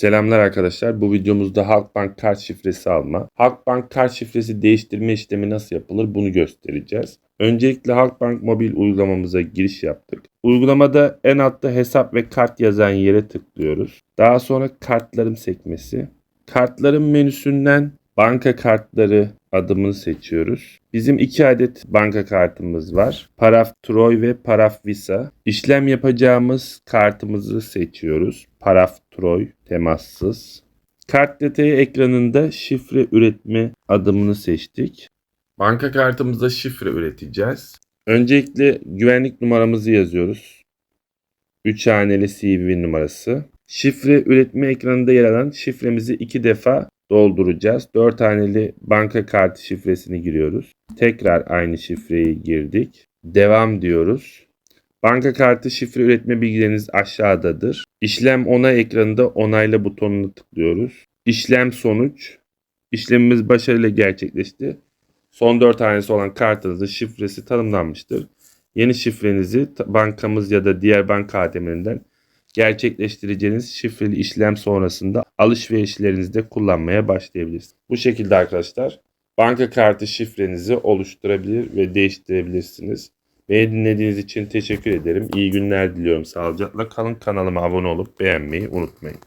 Selamlar arkadaşlar. Bu videomuzda Halkbank kart şifresi alma. Halkbank kart şifresi değiştirme işlemi nasıl yapılır bunu göstereceğiz. Öncelikle Halkbank mobil uygulamamıza giriş yaptık. Uygulamada en altta hesap ve kart yazan yere tıklıyoruz. Daha sonra kartlarım sekmesi. Kartlarım menüsünden banka kartları adımını seçiyoruz. Bizim iki adet banka kartımız var. Paraf Troy ve Paraf Visa. İşlem yapacağımız kartımızı seçiyoruz. Paraf Troy temassız. Kart detayı ekranında şifre üretme adımını seçtik. Banka kartımızda şifre üreteceğiz. Öncelikle güvenlik numaramızı yazıyoruz. 3 haneli CVV numarası. Şifre üretme ekranında yer alan şifremizi iki defa dolduracağız. 4 haneli banka kartı şifresini giriyoruz. Tekrar aynı şifreyi girdik. Devam diyoruz. Banka kartı şifre üretme bilgileriniz aşağıdadır. İşlem onay ekranında onayla butonuna tıklıyoruz. İşlem sonuç. İşlemimiz başarıyla gerçekleşti. Son 4 hanesi olan kartınızın şifresi tanımlanmıştır. Yeni şifrenizi bankamız ya da diğer banka ATM'lerinden gerçekleştireceğiniz şifreli işlem sonrasında alışverişlerinizde kullanmaya başlayabilirsiniz. Bu şekilde arkadaşlar banka kartı şifrenizi oluşturabilir ve değiştirebilirsiniz. Beni dinlediğiniz için teşekkür ederim. İyi günler diliyorum. Sağlıcakla kalın. Kanalıma abone olup beğenmeyi unutmayın.